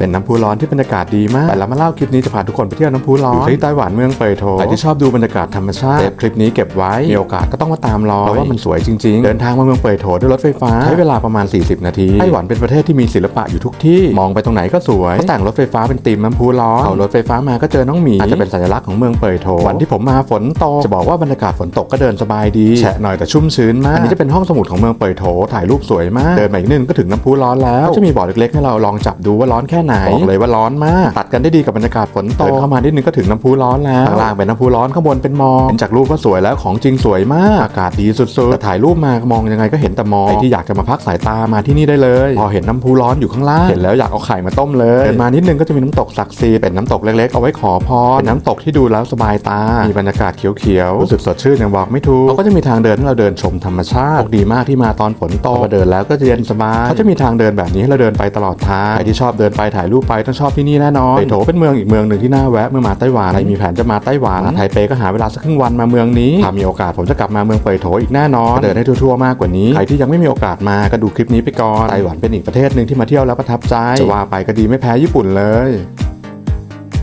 เป็นน้ำพุร้อนที่บรรยากาศดีมากแต่เรามาเล่าคลิปนี้จะพาทุกคนไปเที่ยวน้ำพุร้อนอยู่ที่ไต้หวันเมืองเปยโถใครที่ชอบดูบรรยากาศธรรมชาติเซฟคลิปนี้เก็บไว้มีโอกาสก็ต้องมาตามรอยเพราะว่ามันสวยจริงๆ เดินทางมาเมืองเปยโถด้วยรถไฟฟ้าใช้เวลาประมาณ 40 นาทีไต้หวันเป็นประเทศที่มีศิลปะอยู่ทุกที่มองไปตรงไหนก็สวยเขาแต่งรถไฟฟ้าเป็นธีมน้ำพุร้อนเอารถไฟฟ้ามาก็เจอน้องหมีอาจจะเป็นสัญลักษณ์ของเมืองเปยโถวันที่ผมมาฝนตกจะบอกว่าบรรยากาศฝนตกก็เดินสบายดีแฉะหน่อยแต่ชุ่มชื้นมากอันนี้จะเป็นห้องสมุดของเมืองเปยโถถ่ายรูปสวยมากเดินมาอีกนิดนึงก็ถึงน้ำพุร้อนแล้วก็จะมีบ่อเล็กๆให้เราลองจับดูว่าร้อนแค่ไหนบอกเลยว่าร้อนมากตัดกันได้ดีกับบรรยากาศฝนตกเดินเข้ามานิดนึงก็ถึงน้ำพุร้อนแล้วข้างล่างเป็นน้ำพุร้อนข้างบนเป็นหมอกเห็นจากรูปก็สวยแล้วของจริงสวยมากอากาศดีสุดๆแต่ถ่ายรูปมามองยังไงก็เห็นแต่หมอกใครที่อยากจะมาพักสายตามาที่นี่ได้เลย พอเห็นน้ำพุร้อนอยู่ข้างล่างเห็นแล้วอยากเอาไข่มาต้มเลยเดินมานิดนึงก็จะมีน้ำตกศักดิ์สิทธิ์เป็นน้ำตกเล็กๆเอาไว้ขอพรเป็นน้ำตกที่ดูแล้วสบายตา มีบรรยากาศเขียวๆรู้สึกสดชื่นอย่างบอกไม่ถูกเขาก็จะมีทางเดินให้เราเดินชมธรรมชาติโชคดีมากที่มาตอนฝนตกพอเดินแล้วก็จะเย็นสบายเขาจะมีทางเดินแบบนี้ให้เราเดินไปตลอดทางใครที่ชอบเดินไปถ่ายรูปไปต้องชอบที่นี่แน่นอนไถโถเป็นเมืองอีกเมืองหนึ่งที่น่าแวะเมื่อมาไต้หวันใครมีแผนจะมาไต้หวันไทเปก็หาเวลาสักครึ่งวันมาเมืองนี้ถ้ามีโอกาสผมจะกลับมาเมืองเปยโถอีกแน่นอนเดินให้ทั่วๆมากกว่านี้ใครที่ยังไม่มีโอกาสมาก็ดูคลิปนี้ไปก่อนไต้หวันเป็นอีกประเทศหนึ่งที่มาเที่ยวแล้วประทับใจจะว่าไปก็ดีไม่แพ้ญี่ปุ่นเลย